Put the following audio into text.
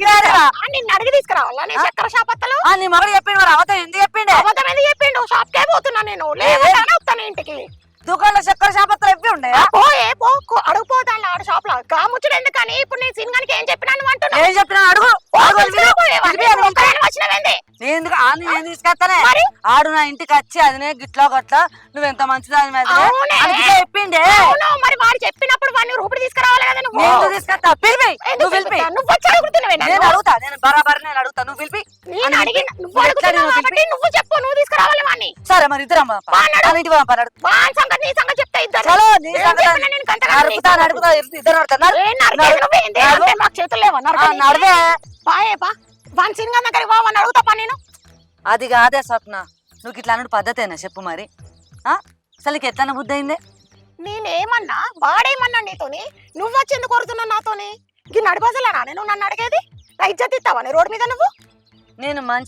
నిన్ను అడిగి తీసుకురావాలా. నేను చక్కెర షాపత్తలు ఆ, నీ మగడు చెప్పిండు మరి అవత ఎందుకు చెప్పిండే? అబద్ధం ఎందుకు చెప్పిండు? షాప్ కే పోతున్నా నేను. లేకపోతే వస్తాను ఇంటికి. దుకాణంలో చక్కెర షాపత్రం ఎప్పి ఉండే? ఆ, పోయే పో కో- అడుగుపోతాను ఆడ షాప్లో. కాముచ్చుడు ఎందుకని? ఇప్పుడు నేను సినిమానికి ఏం చెప్పినా నువ్వు అంటున్నావు. ఏం చెప్పినా అడుగు. వచ్చినవేంది నేను నేను తీసుకొస్తానే? ఆడు నా ఇంటికి వచ్చి అదినే గిట్లా గట్లా నువ్వు ఎంత మంచిదాని మీద? అవునే. అందుకే చెప్పిండే. మరి వాడు చెప్పినప్పుడు వాడిని రూపుడు తీసుకురావాలి కదా నువ్వు. తీసుకొస్తా? పిలిపి. నువ్వు పిలిపి? నువ్వు నేను. అడుగుతా నేను బరాబర్ నేను అడుగుతా. నువ్వు పిలిపి. నేను అడిగిన. నువ్వు అడుగుతున్నావు కాబట్టి. నువ్వు చెప్పు నువ్వు తీసుకురావాలి వాడిని సరే మరి ఇద్దరం సంగతి నీ సంగతి చెప్తా ఇద్దరు చలో నీ సంగతి నేను నడుపుతా నడుపుతా ఇద్దరు నడుతున్నారు మాకు చేతులు పాయే పా వాని సినిమా దగ్గరికి పో వాడిని అడుగుతా పా నేను? అది కాదే స్వప్న. నువ్వు ఇట్లా అన్నాడు పద్ధతేనా చెప్పు మరి. ఆ? అసలు నీకు ఎట్లా బుద్ధి అయిందే? నేనేమన్నా వాడేమన్నా నీతోని? నువ్వు వచ్చి ఎందుకు కోరుతున్నావు నాతోని? ఈ నడిపసలేనా నేను నన్ను అడిగేది? నా ఇజ్జత్ ఇస్తావా? నీ రోడ్డు మీద నువ్వు? నేను మంచి